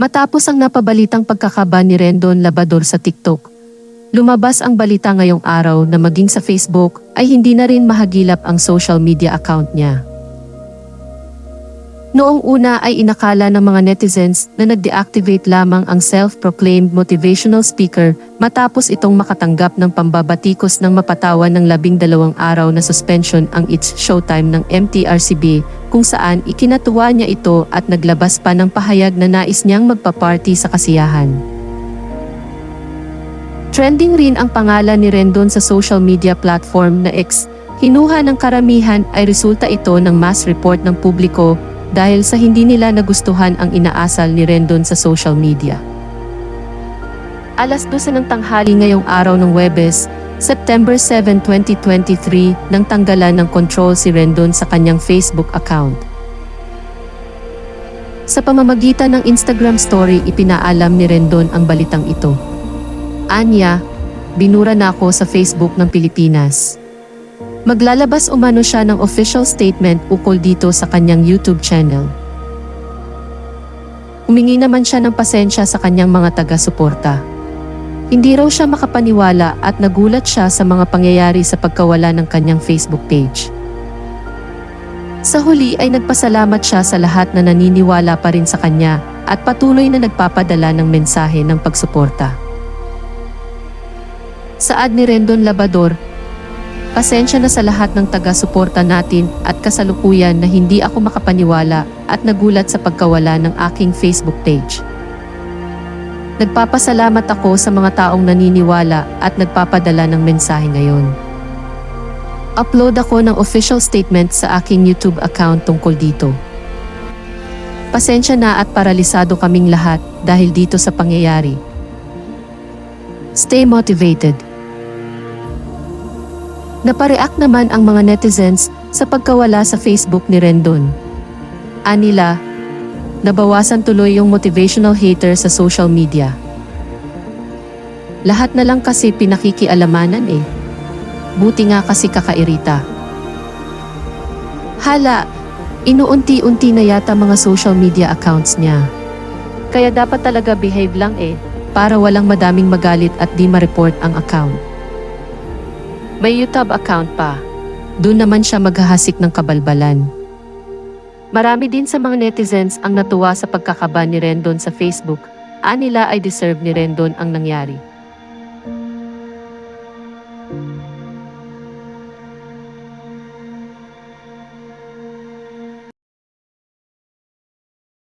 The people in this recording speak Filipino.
Matapos ang napabalitang pagkakaba ni Rendon Labador sa TikTok, lumabas ang balita ngayong araw na maging sa Facebook ay hindi na rin mahagilap ang social media account niya. Noong una ay inakala ng mga netizens na nag-deactivate lamang ang self-proclaimed motivational speaker matapos itong makatanggap ng pambabatikos ng mapatawan ng labing dalawang araw na suspension ang It's Showtime ng MTRCB kung saan ikinatuwa niya ito at naglabas pa ng pahayag na nais niyang magpa-party sa kasiyahan. Trending rin ang pangalan ni Rendon sa social media platform na X. Hinuha ng karamihan ay resulta ito ng mass report ng publiko dahil sa hindi nila nagustuhan ang inaasal ni Rendon sa social media. Alas 12 ng tanghali ngayong araw ng Webes, September 7, 2023, nang tanggalan ng control si Rendon sa kanyang Facebook account. Sa pamamagitan ng Instagram story ipinaalam ni Rendon ang balitang ito. Anya, binura na ako sa Facebook ng Pilipinas. Maglalabas umano siya ng official statement ukol dito sa kanyang YouTube channel. Humingi naman siya ng pasensya sa kanyang mga taga-suporta. Hindi raw siya makapaniwala at nagulat siya sa mga pangyayari sa pagkawala ng kanyang Facebook page. Sa huli ay nagpasalamat siya sa lahat na naniniwala pa rin sa kanya at patuloy na nagpapadala ng mensahe ng pagsuporta. Saad ni Rendon Labador, Pasensya na sa lahat ng taga-suporta natin at kasalukuyan na hindi ako makapaniwala at nagulat sa pagkawala ng aking Facebook page. Nagpapasalamat ako sa mga taong naniniwala at nagpapadala ng mensahe ngayon. Upload ako ng official statement sa aking YouTube account tungkol dito. Pasensya na at paralisado kaming lahat dahil dito sa pangyayari. Stay motivated. Napareact naman ang mga netizens sa pagkawala sa Facebook ni Rendon. Anila, nabawasan tuloy yung motivational hater sa social media. Lahat na lang kasi pinakikialamanan eh. Buti nga kasi kakairita. Hala, inuunti-unti na yata mga social media accounts niya. Kaya dapat talaga behave lang eh, para walang madaming magalit at di ma-report ang account. May YouTube account pa. Doon naman siya maghahasik ng kabalbalan. Marami din sa mga netizens ang natuwa sa pagkakaba ni Rendon sa Facebook. Anila ay deserve ni Rendon ang nangyari.